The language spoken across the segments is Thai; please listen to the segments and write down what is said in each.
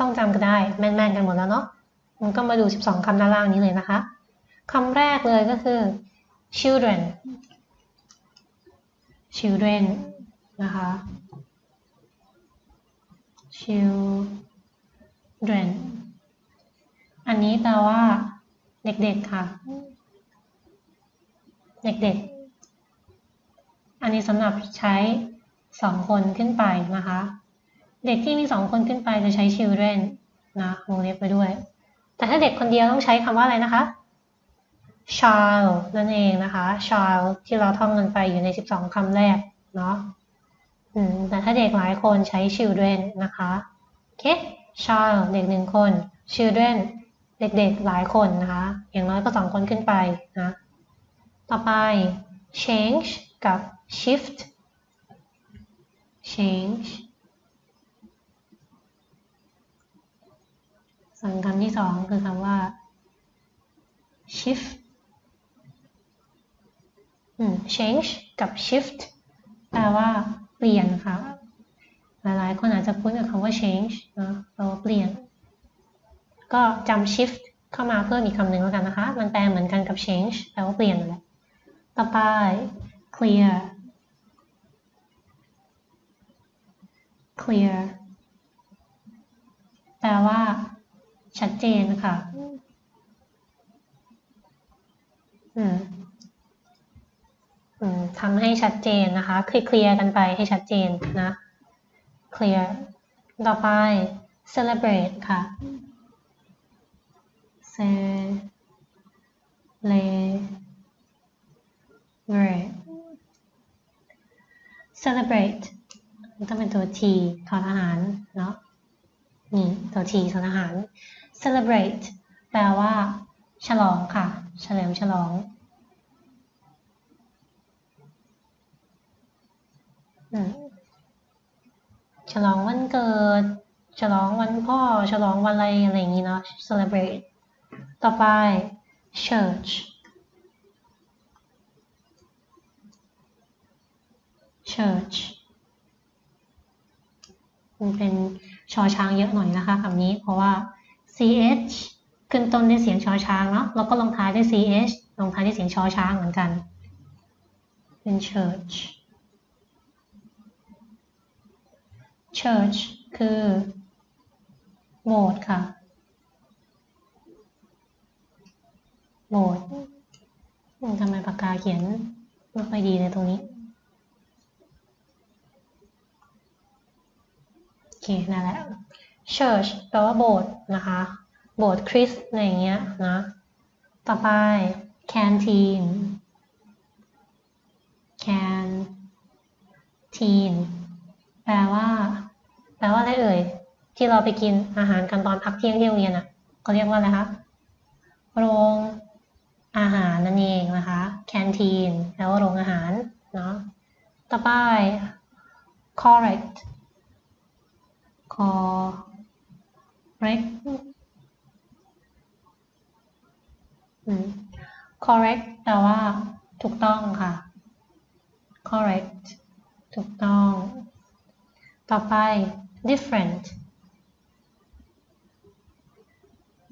ต้องจำก็ได้แม่นๆกันหมดแล้วเนาะมันก็มาดู 12 คำด้านล่างนี้เลยนะคะคำแรกเลยก็คือ children children นะคะ children อันนี้แปลว่าเด็กๆค่ะ เด็กๆ อันนี้สำหรับใช้สองคนขึ้นไปนะคะ เด็กที่มีสองคนขึ้นไปจะใช้ children นะวงเล็บไปด้วย แต่ถ้าเด็กคนเดียวต้องใช้คำว่าอะไรนะคะ child นั่นเองนะคะ child ที่เราท่องกันไปอยู่ใน 12 คำแรกเนาะแต่ถ้าเด็กหลายคนใช้ children นะคะโอเค child เด็กหนึ่งคน children เด็กๆหลายคนนะคะ อย่างน้อยก็สองคนขึ้นไปนะ ต่อไป change กับ shift change ส่วนคำที่สองคือคำว่า shift change กับ shift แปลว่าเปลี่ยนค่ะ หลายๆ คนอาจจะพูดกับคำว่า change นะแปลว่าเปลี่ยน ก็จำ shift เข้ามาเพิ่มอีกคำหนึ่งแล้วกันนะคะ มันแปลเหมือนกันกับ change แปลว่าเปลี่ยนแหละต่อไป clear clear แปลว่า ชัดเจนค่ะอืมทำให้ชัดเจนนะคะเคลียร์กันไปให้ชัดเจนนะ clear ต่อไป celebrate ค่ะ celebrate celebrate ต้องเป็นตัว T ทอทหารเนาะ นี่ ตัว T ทอทหาร celebrate แปลว่า ฉลองค่ะ เฉลิมฉลอง ฉลองวันเกิด ฉลองวันพ่อ ฉลองวันอะไรอะไรอย่างนี้เนาะ celebrate ต่อไป church church มันเป็นชอช้างเยอะหน่อยนะคะคำนี้เพราะว่า ch ขึ้นต้นด้วยเสียงชอช้างเนาะแล้วก็ลงท้ายด้วย ch ลงท้ายด้วยเสียงชอช้างเหมือนกันเป็น church church คือโบสถ์ค่ะโบสถ์ทำไมปากกาเขียนไม่ค่อยดีเลยตรงนี้ โอเค นั่นแหละ church แปลว่าโบสถ์นะคะ โบสถ์คริสต์อะไรเงี้ยนะ ต่อไป canteen canteen แปลว่า แปลว่าอะไรเอ่ย ที่เราไปกินอาหารกันตอนพักเที่ยงที่โรงเรียนอะเขาเรียกว่าอะไรคะโรงอาหารนั่นเองนะคะ canteen แปลว่าโรงอาหารเนาะต่อไป correct correct correct แปลว่า ถูกต้องค่ะ correct ถูกต้อง ต่อไป different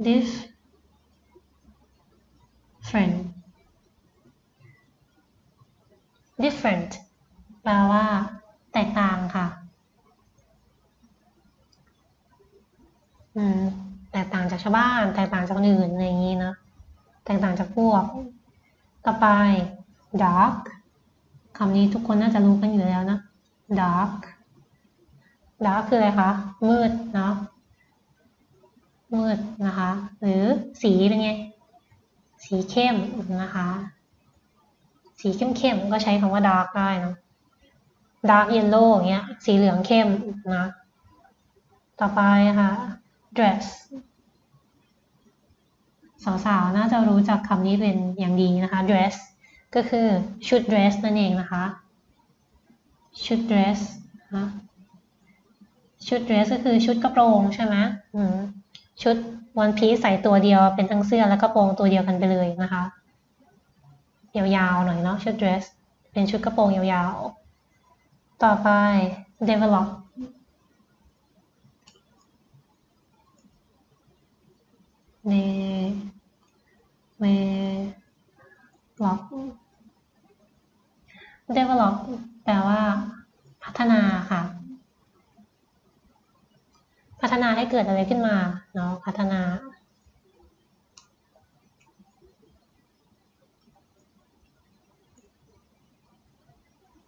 different different แปลว่า แตกต่างค่ะ อืม แตกต่างจากชาวบ้าน แตกต่างจากคนอื่นอะไรอย่างนี้นะ แตกต่างจากพวก ต่อไป dark คำนี้ทุกคนน่าจะรู้กันอยู่แล้วนะ dark dark คืออะไรคะ มืดเนาะ มืดนะคะ หรือสีเป็นไง สีเข้มนะคะ สีเข้มเข้มก็ใช้คำว่า dark ได้นะ dark yellow อย่างเงี้ย สีเหลืองเข้มนะ ต่อไปค่ะ dress สาวๆ น่าจะรู้จักคำนี้เป็นอย่างดีนะคะ dress ก็คือชุด dress นั่นเองนะคะชุด dress นะชุด dress ก็คือชุดกระโปรงใช่ไหมชุดวันพีซใส่ตัวเดียวเป็นทั้งเสื้อและกระโปรงตัวเดียวกันไปเลยนะคะยาวๆ หน่อยเนาะชุด dress เป็นชุดกระโปรงยาวๆ ต่อไป develop develop develop แปลว่า พัฒนาค่ะ พัฒนาให้เกิดอะไรขึ้นมาเนาะพัฒนา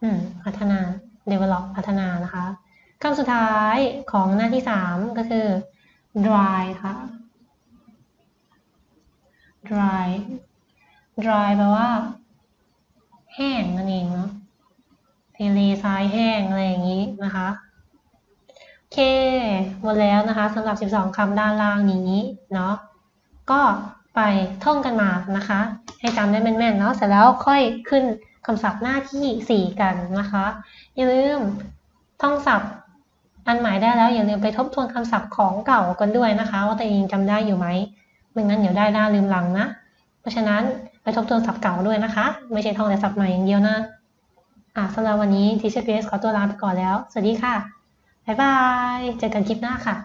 อืมพัฒนา develop พัฒนานะคะคำสุดท้ายของหน้าที่สามก็คือ dry ค่ะ dry dry แปลว่า แห้งนั่นเองเนาะทะเลทรายแห้งอะไรอย่างนี้นะคะโอเค หมดแล้วนะคะสำหรับ 12 คำด้านล่างนี้เนาะก็ไปท่องกันมานะคะ ให้จำได้แม่นๆเนาะเสร็จแล้วค่อยขึ้นคำศัพท์หน้าที่ 4 กันนะคะ อย่าลืมท่องศัพท์อันใหม่ได้แล้วอย่าลืมไปทบทวนคำศัพท์ของเก่ากันด้วยนะคะ ว่าตัวเองจำได้อยู่ไหม ไม่งั้นเดี๋ยวได้หน้าลืมหลังนะ เพราะฉะนั้นไปทบทวนศัพท์เก่าด้วยนะคะ ไม่ใช่ท่องแต่ศัพท์ใหม่อย่างเดียวนะอะสำหรับวันนี้ทีเชอร์เพสขอตัวลาไปก่อนแล้ว สวัสดีค่ะ บ๊ายบาย เจอกันคลิปหน้าค่ะ